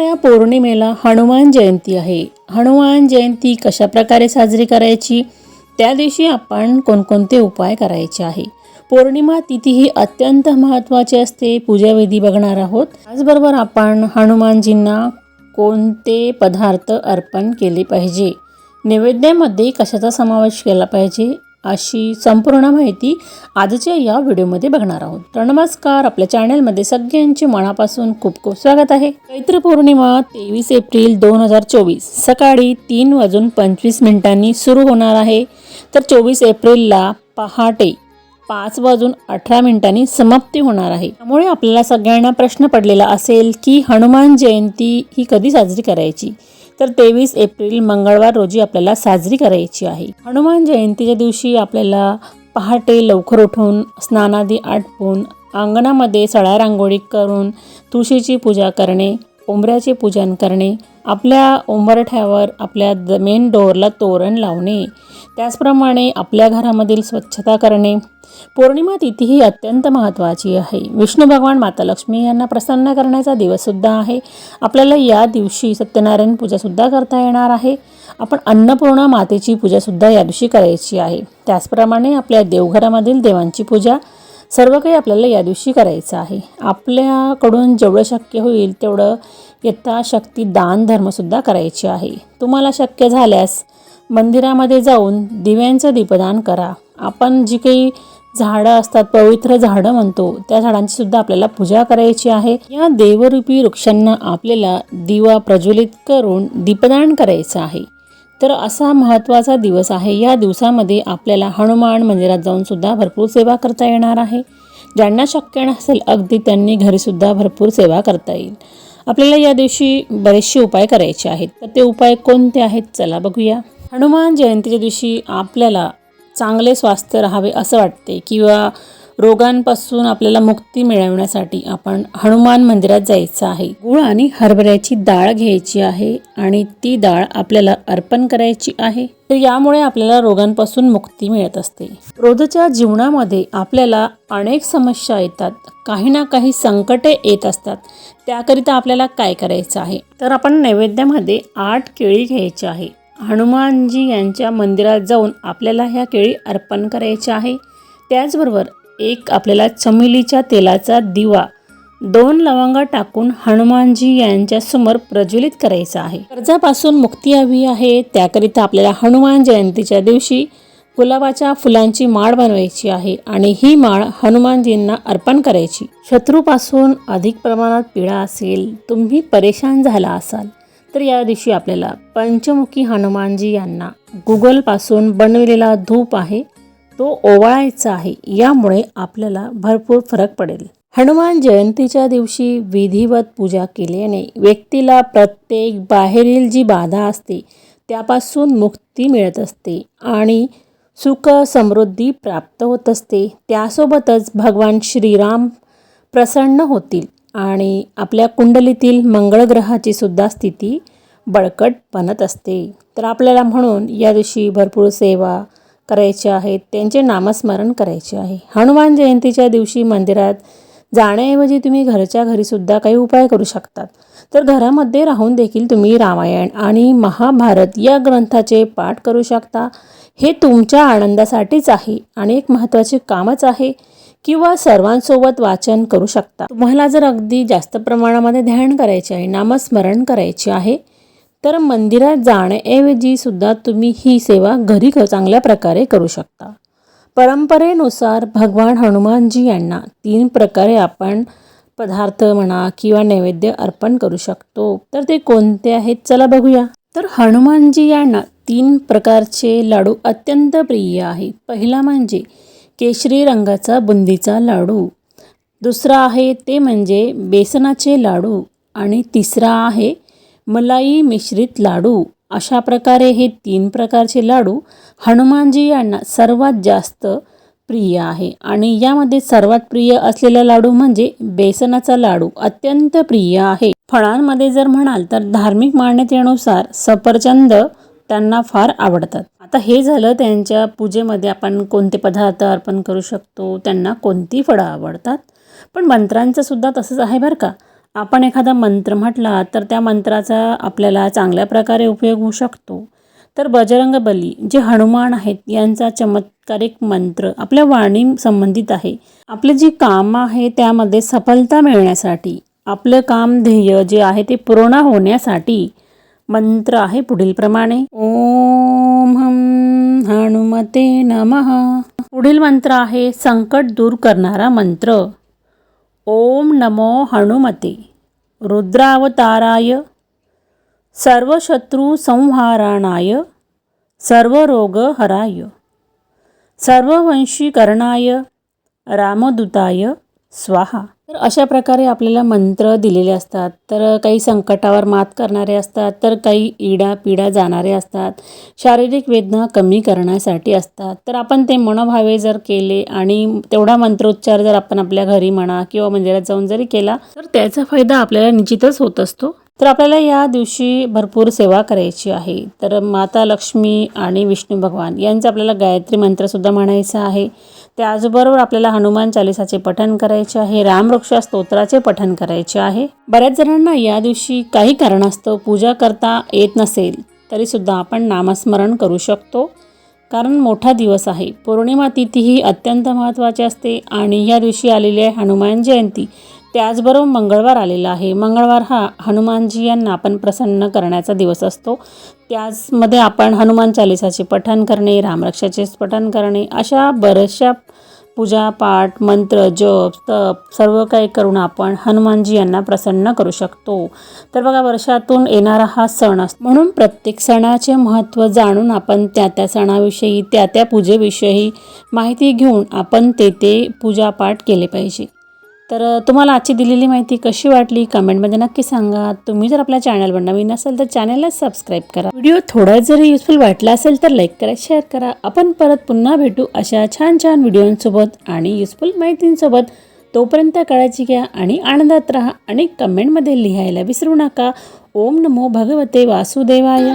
येणाऱ्या पौर्णिमेला हनुमान जयंती आहे. हनुमान जयंती कशा प्रकारे साजरी करायची? त्या दिवशी आपण कोणकोणते उपाय करायचे आहे? पौर्णिमा तिथी ही अत्यंत महत्त्वाची असते पूजाविधी बघणार आहोत. त्याचबरोबर आपण हनुमानजींना कोणते पदार्थ अर्पण केले पाहिजे? नैवेद्यामध्ये कशाचा समावेश केला पाहिजे? अशी संपूर्ण माहिती आजच्या या व्हिडिओमध्ये बघणार आहोत. तर नमस्कार आपल्या चॅनलमध्ये सगळ्यांचे मनापासून खूप खूप स्वागत आहे. चैत्र पौर्णिमा तेवीस एप्रिल दोन हजार चोवीस सकाळी तीन वाजून पंचवीस मिनिटांनी सुरू होणार आहे. तर चोवीस एप्रिलला पहाटे पाच वाजून अठरा मिनिटांनी समाप्ती होणार आहे. त्यामुळे आपल्याला सगळ्यांना प्रश्न पडलेला असेल की हनुमान जयंती ही कधी साजरी करायची? तर तेवीस एप्रिल मंगळवार रोजी आपल्याला साजरी करायची आहे. हनुमान जयंतीच्या दिवशी आपल्याला पहाटे लवकर उठून स्नानादी आटपून अंगणामध्ये सळा रांगोळी करून तुळशीची पूजा करणे उंबऱ्याचे पूजन करणे आपल्या उंबरठ्यावर आपल्या द मेन डोअरला तोरण लावणे त्याचप्रमाणे आपल्या घरामधील स्वच्छता करणे. पौर्णिमा तिथी ही अत्यंत महत्त्वाची आहे. विष्णू भगवान माता लक्ष्मी यांना प्रसन्न करण्याचा दिवससुद्धा आहे. आपल्याला या दिवशी सत्यनारायण पूजासुद्धा करता येणार आहे. आपण अन्नपूर्णा मातेची पूजासुद्धा या दिवशी करायची आहे. त्याचप्रमाणे आपल्या देवघरामधील देवांची पूजा सर्व काही आपल्याला या दिवशी करायचं आहे. आपल्याकडून जेवढं शक्य होईल तेवढं यथाशक्ती दान धर्मसुद्धा करायची आहे. तुम्हाला शक्य झाल्यास मंदिरामध्ये जाऊन दिव्यांचं दीपदान करा. आपण जी काही झाडं असतात पवित्र झाडं म्हणतो त्या झाडांची सुद्धा आपल्याला पूजा करायची आहे. या देवरूपी वृक्षांना आपल्याला दिवा प्रज्वलित करून दीपदान करायचं आहे. तर असा महत्त्वाचा दिवस आहे. या दिवसामध्ये आपल्याला हनुमान मंदिरात जाऊन सुद्धा भरपूर सेवा करता येणार आहे. ज्यांना शक्य नसेल अगदी त्यांनी घरीसुद्धा भरपूर सेवा करता येईल. आपल्याला या दिवशी बरेचसे उपाय करायचे आहेत. तर ते उपाय कोणते आहेत? चला बघूया. हनुमान जयंतीच्या दिवशी आपल्याला चांगले स्वास्थ्य राहावे असं वाटते किंवा रोगांपासून आपल्याला मुक्ती मिळवण्यासाठी आपण हनुमान मंदिरात जायचं आहे. गुळ आणि हरभऱ्याची डाळ घ्यायची आहे आणि ती डाळ आपल्याला अर्पण करायची आहे. तर यामुळे आपल्याला रोगांपासून मुक्ती मिळत असते. रोजच्या जीवनामध्ये आपल्याला अनेक समस्या येतात. काही ना काही संकटे येत असतात. त्याकरिता आपल्याला काय करायचं आहे? तर आपण नैवेद्यामध्ये आठ केळी घ्यायची आहे. हनुमानजी यांच्या मंदिरात जाऊन आपल्याला ह्या केळी अर्पण करायच्या आहे. त्याचबरोबर एक आपल्याला चमेलीच्या तेलाचा दिवा दोन लवंग टाकून हनुमानजी यांच्यासमोर प्रज्वलित करायचा आहे. कर्जापासून मुक्ती हवी आहे. त्याकरिता आपल्याला हनुमान जयंतीच्या दिवशी गुलाबाच्या फुलांची माळ बनवायची आहे आणि ही माळ हनुमानजींना अर्पण करायची. शत्रूपासून अधिक प्रमाणात पीडा असेल तुम्ही परेशान झाला असाल. तर या दिवशी आपल्याला पंचमुखी हनुमानजी यांना गुगलपासून बनविलेला धूप आहे तो ओवाळायचा आहे यामुळे आपल्याला भरपूर फरक पडेल. हनुमान जयंतीच्या दिवशी विधिवत पूजा केल्याने व्यक्तीला प्रत्येक बाहेरील जी बाधा असते त्यापासून मुक्ती मिळत असते आणि सुख समृद्धी प्राप्त होत असते. त्यासोबतच भगवान श्रीराम प्रसन्न होतील. आणि आपल्या कुंडलीतील मंगळग्रहाची सुद्धा स्थिती बळकट बनत असते. तर आपल्याला म्हणून या दिवशी भरपूर सेवा करायचे आहेत त्यांचे नामस्मरण करायचे आहे. हनुमान जयंतीच्या दिवशी मंदिरात जाण्याऐवजी तुम्ही घरच्या घरीसुद्धा काही उपाय करू शकतात. तर घरामध्ये राहून देखील तुम्ही रामायण आणि महाभारत या ग्रंथाचे पाठ करू शकता. हे तुमच्या आनंदासाठीच आहे आणि एक महत्त्वाचे कामच आहे. किंवा सर्वांसोबत वाचन करू शकता. तुम्हाला जर अगदी जास्त प्रमाणामध्ये ध्यान करायचे आहे नामस्मरण करायचे आहे तर मंदिरात जाण्याऐवजी सुद्धा तुम्ही ही सेवा घरी चांगल्या प्रकारे करू शकता. परंपरेनुसार भगवान हनुमानजी यांना तीन प्रकारे आपण पदार्थ म्हणा किंवा नैवेद्य अर्पण करू शकतो. तर ते कोणते आहेत? चला बघूया. तर हनुमानजी यांना तीन प्रकारचे लाडू अत्यंत प्रिय आहेत. पहिला म्हणजे केशरी रंगाचा बुंदीचा लाडू. दुसरा आहे ते म्हणजे बेसनाचे लाडू आणि तिसरा आहे मलाई मिश्रित लाडू. अशा प्रकारे हे तीन प्रकारचे लाडू हनुमानजी यांना सर्वात जास्त प्रिय आहे. आणि यामध्ये सर्वात प्रिय असलेला लाडू म्हणजे बेसनाचा लाडू अत्यंत प्रिय आहे. फळांमध्ये जर म्हणाल तर धार्मिक मान्यतेनुसार सफरचंद त्यांना फार आवडतात. आता हे झालं त्यांच्या पूजेमध्ये आपण कोणते पदार्थ अर्पण करू शकतो त्यांना कोणती फळं आवडतात? पण मंत्रांचं सुद्धा तसंच आहे बरं का. आपण एखादा मंत्र म्हटला तर त्या मंत्राचा आपल्याला चांगल्या प्रकारे उपयोग होऊ शकतो. तर बजरंग बली जे हनुमान आहेत यांचा चमत्कारिक मंत्र आपल्या वाणी संबंधित आहे. आपले जी काम आहे त्यामध्ये सफलता मिळण्यासाठी आपलं काम ध्येय जे आहे ते पूर्ण होण्यासाठी मंत्र आहे पुढील प्रमाणे. ओम हम हनुमते नमः. पुढील मंत्र आहे संकट दूर करणारा मंत्र. ओम नमो हनुमते. रुद्रावताराय. सर्वशत्रू संहाराणाय. सर्वरोगहराय सर्ववंशीकरणाय. रामदूताय. स्वाहा. तर अशा प्रकारे आपल्याला मंत्र दिलेले असतात. तर काही संकटावर मात करणारे असतात. तर काही इडा पिडा जाणारे असतात. शारीरिक वेदना कमी करण्यासाठी असतात. तर आपण ते मनोभावे जर केले आणि तेवढा मंत्रोच्चार जर आपण आपल्या घरी म्हणा किंवा मंदिरात जाऊन जरी केला तर त्याचा फायदा आपल्याला निश्चितच होत असतो. तर आपल्याला या दिवशी भरपूर सेवा करायची आहे. तर माता लक्ष्मी आणि विष्णू भगवान यांचं आपल्याला गायत्री मंत्रसुद्धा म्हणायचं आहे. त्याचबरोबर आपल्याला हनुमान चालिसाचे पठण करायचे आहे. रामवृक्ष स्तोत्राचे पठण करायचे आहे. बऱ्याच जणांना या दिवशी काही कारणास्तव पूजा करता येत नसेल तरीसुद्धा आपण नामस्मरण करू शकतो. कारण मोठा दिवस आहे. पौर्णिमा तिथी ही अत्यंत महत्त्वाची असते आणि या दिवशी आलेली आहे हनुमान जयंती. त्याचबरोबर मंगळवार आलेला आहे. मंगळवार हा हनुमानजी यांना आपण प्रसन्न करण्याचा दिवस असतो. त्याचमध्ये आपण हनुमान चालिसाचे पठण करणे रामरक्षाचे पठण करणे अशा बऱ्याचशा पूजा पाठ मंत्र जप तप सर्व काही करून आपण हनुमानजी यांना प्रसन्न करू शकतो. तर बघा वर्षातून येणारा हा सण असतो. म्हणून प्रत्येक सणाचे महत्त्व जाणून आपण त्या त्या सणाविषयी त्या त्या पूजेविषयी माहिती घेऊन आपण ते ते पूजापाठ केले पाहिजे. तर तुम्हाला आजची दिलेली माहिती कशी वाटली? कमेंटमध्ये नक्की सांगा. तुम्ही जर आपल्या चॅनलवर नवीन असाल तर चॅनलला सबस्क्राईब करा. व्हिडिओ थोडा जरी युजफुल वाटला असेल तर लाईक करा शेअर करा. आपण परत पुन्हा भेटू अशा छान छान व्हिडिओंसोबत आणि युजफुल माहितींसोबत. तोपर्यंत काळजी घ्या आणि आनंदात राहा आणि कमेंटमध्ये लिहायला विसरू नका. ओम नमो भगवते वासुदेवाय.